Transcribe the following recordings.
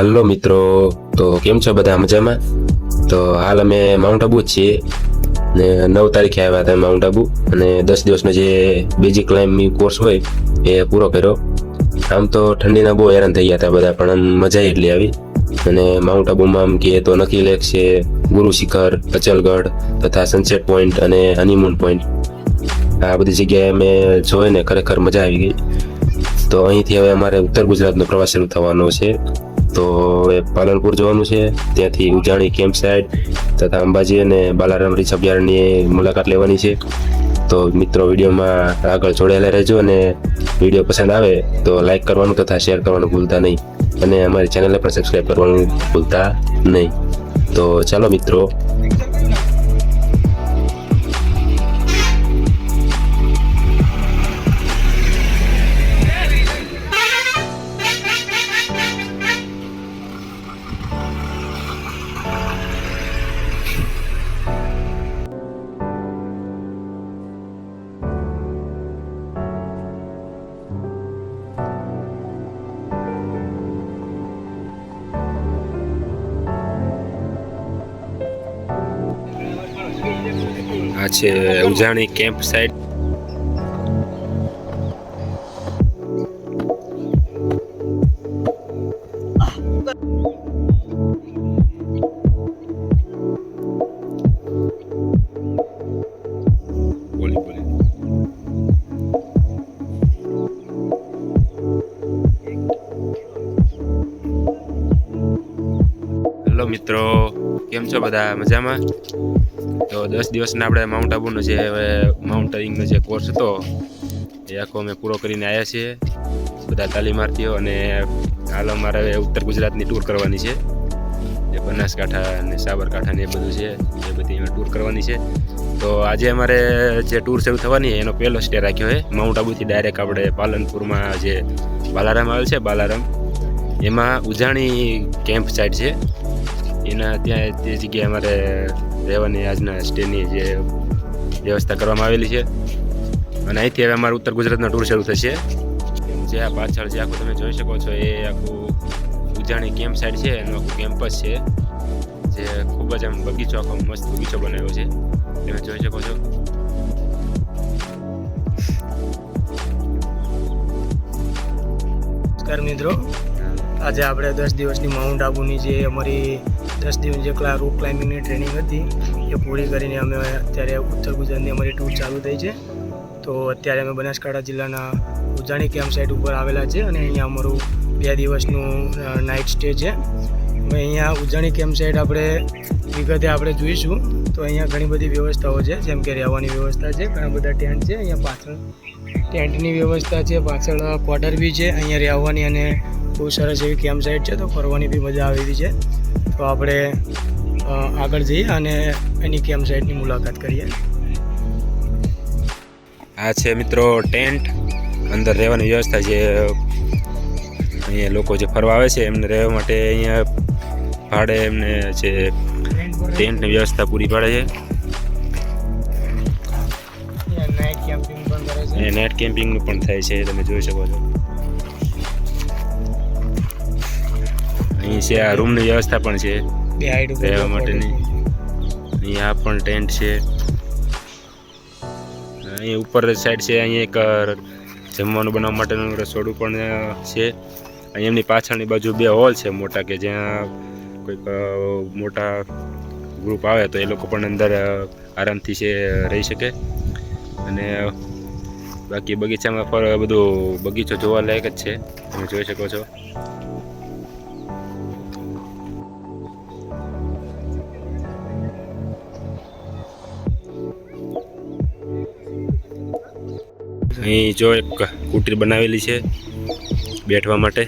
Hello મિત્રો, તો કેમ છો બધા મજામાં? તો હાલ અમે માઉન્ટ આબુ જ છીએ. ને નવ તારીખે આવ્યા હતા માઉન્ટ આબુ. અને દસ દિવસનો જે બેઝિક ક્લાઇમ્બિંગ કોર્સ હોય, એ પૂરો કર્યો. આમ તો ઠંડીના બહુ હેરાન થઈ ગયા હતા બધા, પણ મજા એટલી આવી. અને માઉન્ટ આબુમાં આમ કહીએ તો નકી લેક છે, ગુરુ શિખર, અચલગઢ તથા સનસેટ પોઈન્ટ અને હનીમૂન પોઈન્ટ આ બધી જગ્યાએ અમે જોઈને ખરેખર મજા આવી ગઈ. તો અહીંથી હવે અમારે ઉત્તર ગુજરાતનો પ્રવાસ શરૂ થવાનો છે. તો પાલનપુર જવાનું છે. ત્યાંથી ઉજાણી કેમ્પ સાઇટ તથા અંબાજી અને બાલારામ રીચ અભયારણ્યની મુલાકાત લેવાની છે. તો મિત્રો, વિડીયોમાં આગળ જોડાયેલા રહેજો અને વીડિયો પસંદ આવે તો લાઇક કરવાનું તથા શેર કરવાનું ભૂલતા નહીં. અને અમારી ચેનલને પણ સબસ્ક્રાઈબ કરવાનું ભૂલતા નહીં. તો ચાલો મિત્રો. આ છે ઉજાણી કેમ્પ સાઇટ મિત્રો. કેમ છો બધા? મજામાં? તો દસ દિવસના આપણે માઉન્ટ આબુનો જે હવે માઉન્ટેનિંગનો જે કોર્સ હતો, એ આખો અમે પૂરો કરીને આવ્યા છીએ. બધા તાલીમાર્થીઓ અને હાલ અમારે ઉત્તર ગુજરાતની ટૂર કરવાની છે. જે બનાસકાંઠા અને સાબરકાંઠા ને એ બધું છે, એ બધી ટૂર કરવાની છે. તો આજે અમારે જે ટૂર શરૂ થવાની એનો પહેલો સ્ટે રાખ્યો છે. માઉન્ટ આબુથી ડાયરેક્ટ આપણે પાલનપુરમાં જે બાલારામ આવેલ છે, બાલારામ, એમાં ઉજાણી કેમ્પ સાઇટ છે. એના ત્યાં તે જગ્યાએ અમારે રહેવાની આજના સ્ટેની જે વ્યવસ્થા કરવામાં આવેલી છે. અને અહીંથી હવે અમારું ઉત્તર ગુજરાતનો ટૂર શરૂ થશે. જે આ પાછળ જે આખું તમે જોઈ શકો છો, એ આખું ઉજાણી કેમ્પ સાઇડ છે, એનું આખું કેમ્પસ છે. જે ખૂબ જ આમ બગીચો, આખો મસ્ત બગીચો બનાવ્યો છે. તમે જોઈ શકો છો. નમસ્કાર મિત્રો. આજે આપણે દસ દિવસની માઉન્ટ આબુની જે અમારી દસ દિવસ જે રોક ક્લાઇમ્બિંગની ટ્રેનિંગ હતી, એ પૂરી કરીને અમે અત્યારે ઉત્તર ગુજરાતની અમારી ટૂર ચાલુ થઈ છે. તો અત્યારે અમે બનાસકાંઠા જિલ્લાના ઉજાણી કેમ્પ સાઇટ ઉપર આવેલા છે અને અહીંયા અમારું બે દિવસનું નાઇટ સ્ટે છે. અમે અહીંયા ઉજાણી કેમ્પ સાઇટ આપણે વિગતે આપણે જોઈશું. તો અહીંયા ઘણી બધી વ્યવસ્થાઓ છે, જેમ કે રહેવાની વ્યવસ્થા છે, ઘણા બધા ટેન્ટ છે, અહીંયા પાછળ ટેન્ટની વ્યવસ્થા છે, પાછળ ક્વાર્ટર બી છે, અહીંયા રહેવાની અને બહુ સરસ એવી કેમ્પ સાઇટ છે, તો ફરવાની બી મજા આવેલી છે. તો આપણે આગળ જઈએ અને એની કેમ્પ સાઇટની મુલાકાત કરીએ. આ છે મિત્રો ટેન્ટ. અંદર રહેવાની વ્યવસ્થા જે અહીંયા લોકો જે ફરવા આવે છે એમને રહેવા માટે અહીંયા ભાડે એમને જે ટેન્ટની વ્યવસ્થા પૂરી પાડે છે. નાઇટ કેમ્પિંગ પણ થાય છે તમે જોઈ શકો છો. અહીં છે આ રૂમની વ્યવસ્થા પણ છે. રહેવા માટેની. અહીંયા પણ ટેન્ટ છે. અહીં ઉપર સાઈડ છે અહીં એક જમવાનું બનાવવા માટેનું રસોડું પણ છે. અહીં એમની પાછળની બાજુ બે હોલ છે મોટા કે જ્યાં કોઈક મોટા ગ્રુપ આવે તો એ લોકો પણ અંદર આરામથી છે રહી શકે. અને બાકી બગીચામાં ફર બધું બગીચો જોવા લાયક જ છે. તમે જોઈ શકો છો. અહીં જો એક કુટીર બનાવેલી છે બેઠવા માટે.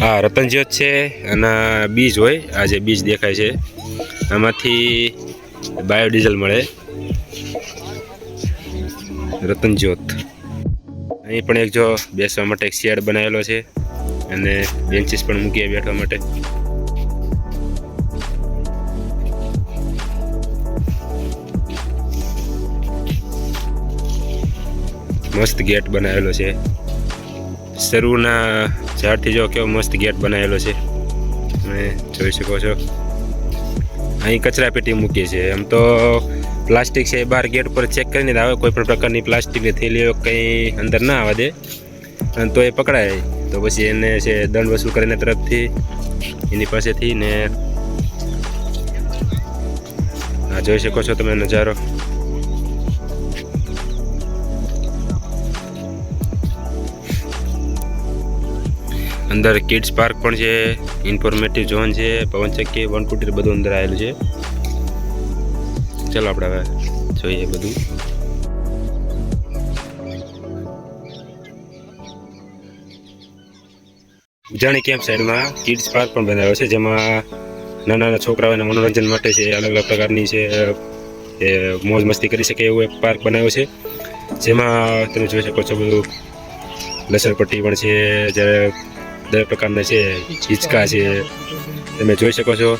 હા રતનજ્યોત છે અને બીજ હોય આ જે બીજ દેખાય છે. આમાંથી બાયોડીઝલ મળે. રતનજ્યોત. અહીં પણ એક જો બેસવા માટે એક શેડ બનાવેલો છે અને બેન્ચીસ પણ મૂકીએ બેઠવા માટે. મસ્ત ગેટ બનાવેલો છે. શરૂના ઝાડથી જો કેવો મસ્ત ગેટ બનાવેલો છે. તમે જોઈ શકો છો. અહીં કચરા પેટી મૂકી છે. એમ તો પ્લાસ્ટિક છે એ બહાર ગેટ પર ચેક કરીને આવે. કોઈ પણ પ્રકારની પ્લાસ્ટિકની થેલીઓ કંઈ અંદર ના આવવા દે. તો એ પકડાય. તો પછી એને છે દંડ વસૂલ કરીને તરફથી એની પાસેથી ને આ જોઈ શકો છો તમે નજારો. અંદર કિડ્સ પાર્ક પણ છે ઇન્ફોર્મેટિવ ઝોન છે પવનચક્કી વન કુટીર બધું અંદર આવેલું છે. ચલો આપણે હવે જોઈએ બધું. ઉજાણી કેમ્પ સાઈડમાં કિડ્સ પાર્ક પણ બનાવ્યો છે, જેમાં નાના નાના છોકરાઓને મનોરંજન માટે છે, અલગ અલગ પ્રકારની છે, એ મોજ મસ્તી કરી શકે એવો એક પાર્ક બનાવ્યો છે. જેમાં તમે જોઈ શકો છો બધું. લસણપટ્ટી પણ છે, જ્યારે દરેક પ્રકારના છે હિંચકા છે, તમે જોઈ શકો છો.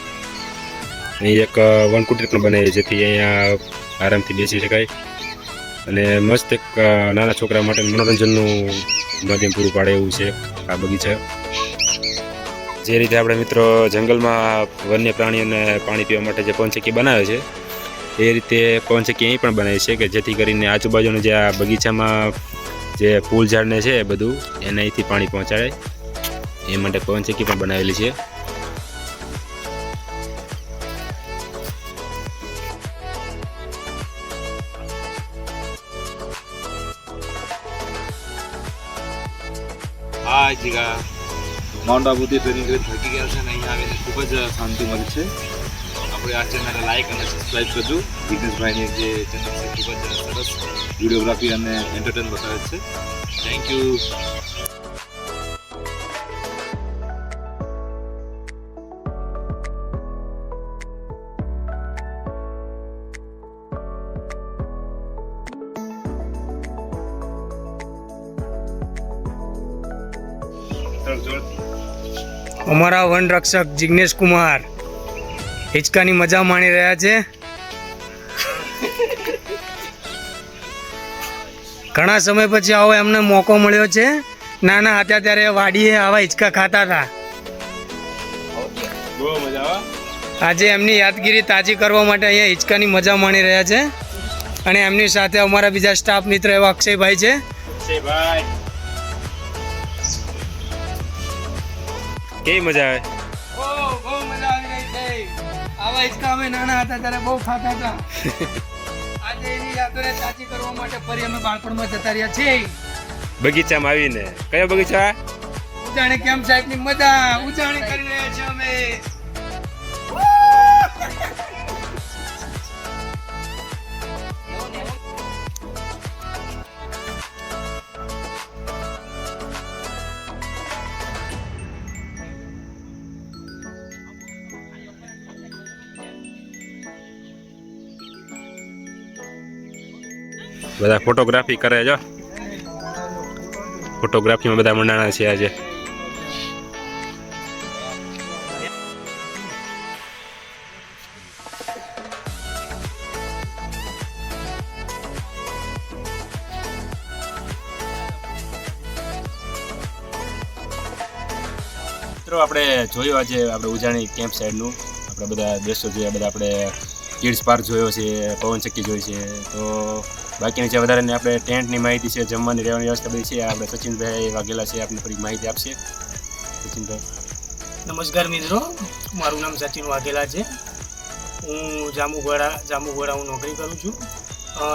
અહીં એક વન કુટીર પણ બનાવી જેથી અહીંયા આરામથી બેસી શકાય. અને મસ્ત એક નાના છોકરા માટે મનોરંજનનું માધ્યમ પૂરું પાડે એવું છે, આ બગીચા. જે રીતે આપણે મિત્રો જંગલમાં વન્ય પ્રાણીઓને પાણી પીવા માટે જે પવનચક્કી બનાવે છે, એ રીતે પવનચક્કી અહીં પણ બનાવી છે, કે જેથી કરીને આજુબાજુનું જે આ બગીચામાં જે ફૂલ ઝાડને છે બધું એને અહીંથી પાણી પહોંચાડે. એ માટે પવનચક્કી પણ બનાવેલી છે. આ જગ્યા માઉન્ટ આબુથી ટ્રેનિંગ ગયા છે અને અહીંયા આવીને ખૂબ જ શાંતિ મળે છે. આપણે આ ચેનલને લાઈક અને સબસ્ક્રાઈબ કરજો. વિઘ્નેશભાઈની જે ખૂબ જ સરસ અને એન્ટરટેન બતાવે છે. થેન્ક યુ અમારા વન રક્ષક જિગ્નેશ કુમાર હિંચકાની મજા માણી રહ્યા છે. ઘણા સમય પછી આવો એમને મોકો મળ્યો છે. નાના હતા ત્યારે વાડીએ આવા હિંચકા ખાતા હતા. આજે એમની યાદગીરી તાજી કરવા માટે અહીંયા હિંચકાની મજા માણી રહ્યા છે. અને એમની સાથે અમારા બીજા સ્ટાફ મિત્ર એવા અક્ષયભાઈ છે. ભાઈ કેવી મજા આવે? બહુ બહુ મજા આવી રહી છે. આવા હિંચકા અમે નાના હતા ત્યારે બહુ ખાતા હતા. આજે એની યાદોને તાજી કરવા માટે ફરી અમે બાળપણમાં જતા રહ્યા છીએ. બગીચામાં આવીને. કયો બગીચા ઉજાણી કેમ સાહેબની મજા ઉજાણી કરી રહ્યા છીએ અમે. બધા ફોટોગ્રાફી કરે જો ફોટોગ્રાફીમાં બધા મંડાણા છે આજે. મિત્રો, આપણે જોયું આજે આપણે ઉજાણી કેમ્પ સાઈડનું આપણે બધા દ્રશ્યો જોયા, બધા આપણે કિડ્સ પાર્ક જોયો છે પવનચક્કી જોઈ છે, તો બાકીની જે વધારાની આપણે ટેન્ટની માહિતી છે, જમવાની રહેવાની વ્યવસ્થા બધી છે, આપણે સચિનભાઈ વાઘેલા છે આપણે થોડી માહિતી આપશે. સચિનભાઈ. નમસ્કાર મિત્રો, મારું નામ સચિન વાઘેલા છે. હું જાંબુઘોડા જાંબુઘોડા હું નોકરી કરું છું.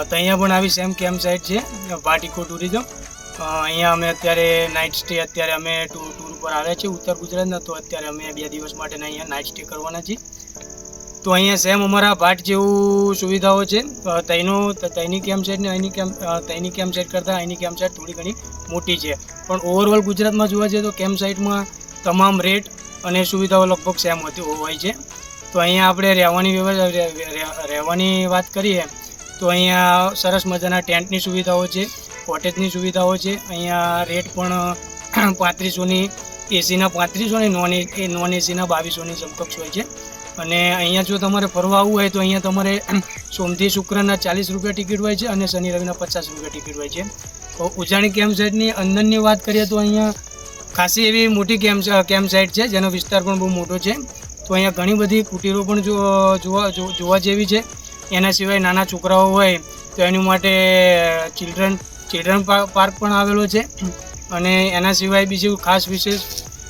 તો અહીંયા પણ આવી સેમ કેમ્પ સાઇટ છે, પાટીકો ટુરિઝમ અહીંયા અમે અત્યારે નાઇટ સ્ટે અત્યારે અમે ટૂર ટૂર ઉપર આવ્યા છીએ ઉત્તર ગુજરાતના, તો અત્યારે અમે બે દિવસ માટે અહીંયા નાઇટ સ્ટે કરવાના છીએ. તો અહીંયા સેમ અમારા ભાટ જેવું સુવિધાઓ છે. તેની ત- તઈની કેમ્પ સેટ ને અહીંની કેમ્પ અ, કેમ્પ સેટ કરતાં અહીંની કેમ્પ સેટ થોડી ઘણી મોટી છે. પણ ઓવરઓલ ગુજરાતમાં જોવા જઈએ તો કેમ્પ સાઇટમાં તમામ રેટ અને સુવિધાઓ લગભગ સેમ હોતી હોય છે. તો અહીંયા આપણે રહેવાની વ્યવસ્થા રહે- રહે- રહેવાની વાત કરીએ તો અહીંયા સરસ મજાના ટેન્ટની સુવિધાઓ છે કોટેજની સુવિધાઓ છે. અહીંયા રેટ પણ પાંત્રીસોની એસીના પાંત્રીસો ને નોન એ નોન એસીના બાવીસોની સમકક્ષ હોય છે. અને અહીંયા જો તમારે ફરવા આવવું હોય તો અહીંયા તમારે સોમથી શુક્રના ચાલીસ રૂપિયા ટિકિટ હોય છે અને શનિ રવિના પચાસ રૂપિયા ટિકિટ હોય છે. તો ઉજાણી કેમ્પ સાઇટની અંદરની વાત કરીએ તો અહીંયા ખાસી એવી મોટી કેમ્પ કેમ્પ સાઇટ છે જેનો વિસ્તાર પણ બહુ મોટો છે. તો અહીંયા ઘણી બધી કુટીરો પણ જોવા જોવા જેવી છે. એના સિવાય નાના છોકરાઓ હોય તો એની માટે ચિલ્ડ્રન ચિલ્ડ્રન પાર્ક પણ આવેલો છે. અને એના સિવાય બીજું ખાસ વિશેષ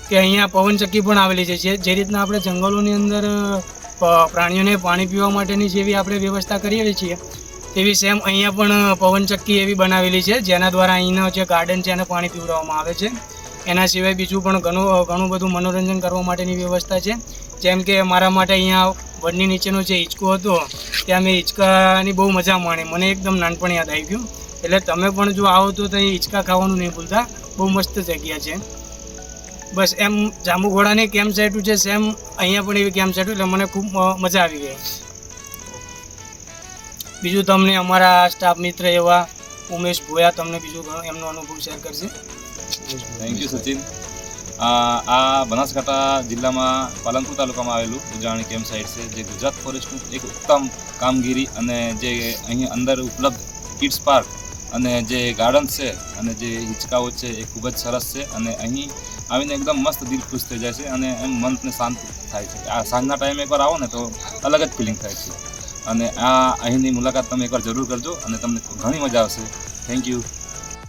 કે અહીંયા પવનચક્કી પણ આવેલી છે. જે- રીતના આપણે જંગલોની અંદર પ્રાણીઓને પાણી પીવા માટેની જેવી આપણે વ્યવસ્થા કરીએ છીએ, તેવી સેમ અહીંયા પણ પવનચક્કી એવી બનાવેલી છે, જેના દ્વારા અહીંનો જે ગાર્ડન છે એને પાણી પીવડાવવામાં આવે છે. એના સિવાય બીજું પણ ઘણું ઘણું બધું મનોરંજન કરવા માટેની વ્યવસ્થા છે. જેમ કે મારા માટે અહીંયા વડની નીચેનો જે હિંચકો હતો, ત્યાં મેં હિંચકાની બહુ મજા માણી. મને એકદમ નાનપણ યાદ આવી ગયું. એટલે તમે પણ જો આવો તો ત્યાં હિંચકા ખાવાનું નહીં ભૂલતા. બહુ મસ્ત જગ્યા છે. બસ એમ જાંબુઘોડાની કેમ્પ સેટું છે સેમ અહીંયા પણ એવી કેમ્પ સેટું એટલે મને ખૂબ મજા આવી ગઈ. બીજું તમને અમારા સ્ટાફ મિત્ર એવા ઉમેશ ભોયા તમને બીજું એમનો અનુભવ શેર કરશે. Thank you Sachin. આ આ બનાસકાંઠા જિલ્લામાં પાલનપુર તાલુકામાં આવેલું ઉજાણી કેમ્પ સાઇટ છે, જે ગુજરાત ફોરેસ્ટનું એક ઉત્તમ કામગીરી અને જે અહીં અંદર ઉપલબ્ધ કિડ્સ પાર્ક અને જે ગાર્ડન છે અને જે હિંચકાઓ છે એ ખૂબ જ સરસ છે અને અહીં આવીને એકદમ મસ્ત દિલ ખુશ થઈ જાય છે અને એમ મનને શાંત થાય છે. આ સાંજના ટાઈમે એકવાર આવો ને તો અલગ જ ફિલિંગ થાય છે. અને આ અહીંની મુલાકાત તમે એકવાર જરૂર કરજો અને તમને ઘણી મજા આવશે. થેન્ક યુ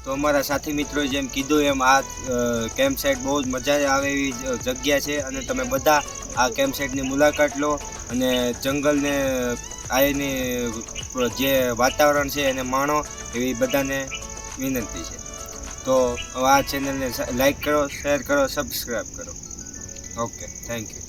તો અમારા સાથી મિત્રોએ જેમ કીધું એમ આ કેમ્પ સાઇટ બહુ જ મજા આવે એવી જગ્યા છે અને તમે બધા આ કેમ્પ સાઇટની મુલાકાત લો અને જંગલને આ એની જે વાતાવરણ છે એને માણો એવી બધાને વિનંતી છે. તો આ ચેનલને લાઈક કરો શેર કરો સબસ્ક્રાઈબ કરો. Okay thank you